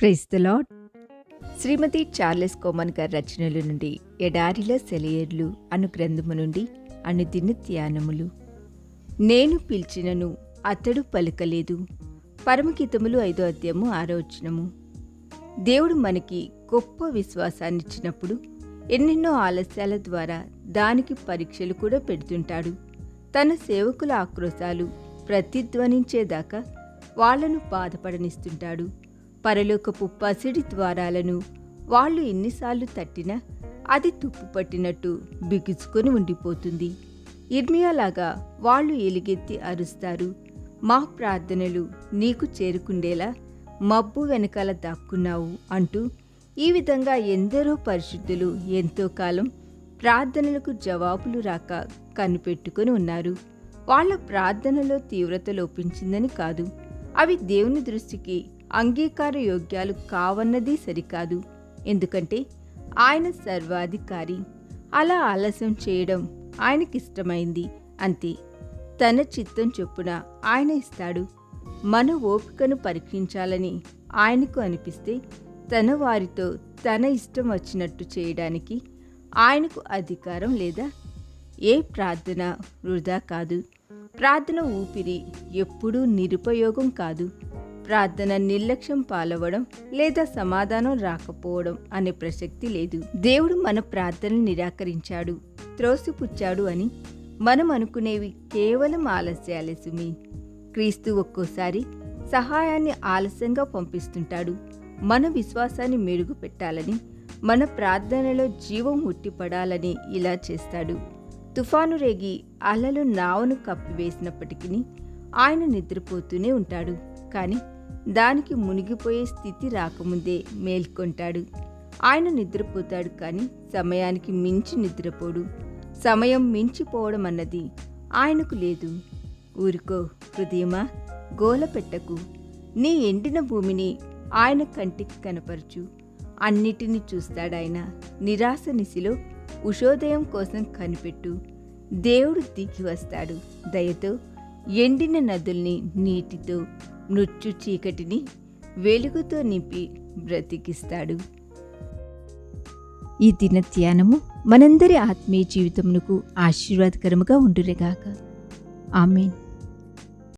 Praise the Lord Shrimati Charles Cowman గారి రచనల నుండి ఎడారిలో సెలయర్లు అను గ్రంథము నుండి అనుదిన ధ్యానములు. నేను పిలిచినను అతడు పలకలేదు. పరమగీతములు ఐదో అధ్యాయము ఆరోచనము దేవుడు మనకి గొప్ప విశ్వాసాన్ని ఇచ్చినప్పుడు ఎన్నెన్నో ఆలస్యాల ద్వారా దానికి పరీక్షలు కూడా పెడుతుంటాడు. తన సేవకుల ఆక్రోశాలు ప్రతిధ్వనించేదాకా వాళ్ళను బాధపడనిస్తుంటాడు. పరలోకపు పసిడి ద్వారాలను వాళ్ళు ఎన్నిసార్లు తట్టినా అది తుప్పు పట్టినట్టు బిగుచుకొని ఉండిపోతుంది. ఇర్మియాలాగా వాళ్ళు ఎలుగెత్తి అరుస్తారు. మా ప్రార్థనలు నీకు చేరుకుండేలా మబ్బు వెనకాల దాక్కున్నావు అంటూ ఈ విధంగా ఎందరో పరిశుద్ధులు ఎంతో కాలం ప్రార్థనలకు జవాబులు రాక కనిపెట్టుకొని ఉన్నారు. వాళ్ళ ప్రార్థనలో తీవ్రత లోపించిందని కాదు. అవి దేవుని దృష్టికి అంగీకార యోగ్యాలు కావన్నది సరికాదు. ఎందుకంటే ఆయన సర్వాధికారి. అలా ఆలస్యం చేయడం ఆయనకిష్టమైంది. అంతే. తన చిత్తం చొప్పున ఆయన ఇస్తాడు. మన ఓపికను పరీక్షించాలని ఆయనకు అనిపిస్తే తన వారితో తన ఇష్టం వచ్చినట్టు చేయడానికి ఆయనకు అధికారం లేదా? ఏ ప్రార్థన వృధా కాదు. ప్రార్థన ఊపిరి ఎప్పుడూ నిరుపయోగం కాదు. ప్రార్థన నిర్లక్ష్యం పాలవడం లేదా సమాధానం రాకపోవడం అనే ప్రసక్తి లేదు. దేవుడు మన ప్రార్థన నిరాకరించాడు త్రోసిపుచ్చాడు అని మనం అనుకునేవి కేవలం ఆలస్యాలే సుమి. క్రీస్తు ఒక్కోసారి సహాయాన్ని ఆలస్యంగా పంపిస్తుంటాడు. మన విశ్వాసాన్ని మెరుగుపెట్టాలని మన ప్రార్థనలో జీవం ఉట్టిపడాలని ఇలా చేస్తాడు. తుఫాను రేగి అలలు నావను కప్పివేసినప్పటికీ ఆయన నిద్రపోతూనే ఉంటాడు. కానీ దానికి మునిగిపోయే స్థితి రాకముందే మేల్కొంటాడు. ఆయన నిద్రపోతాడు కానీ సమయానికి మించి నిద్రపోడు. సమయం మించిపోవడం అన్నది ఆయనకు లేదు. ఊరుకో హృదయమా గోల పెట్టకు. నీ ఎండిన భూమిని ఆయన కంటికి కనపరచు. అన్నిటినీ చూస్తాడాయన. నిరాశ నిశిలో ఉషోదయం కోసం కనిపెట్టు. దేవుడు దిగి వస్తాడు. దయతో ఎండిన నదుల్ని నీటితో మృత్యు చీకటిని వెలుగుతో నింపి బ్రతికిస్తాడు. ఈ దిన ధ్యానము మనందరి ఆత్మీయ జీవితమునకు ఆశీర్వాదకరముగా ఉండురేగాక ఆమెన్.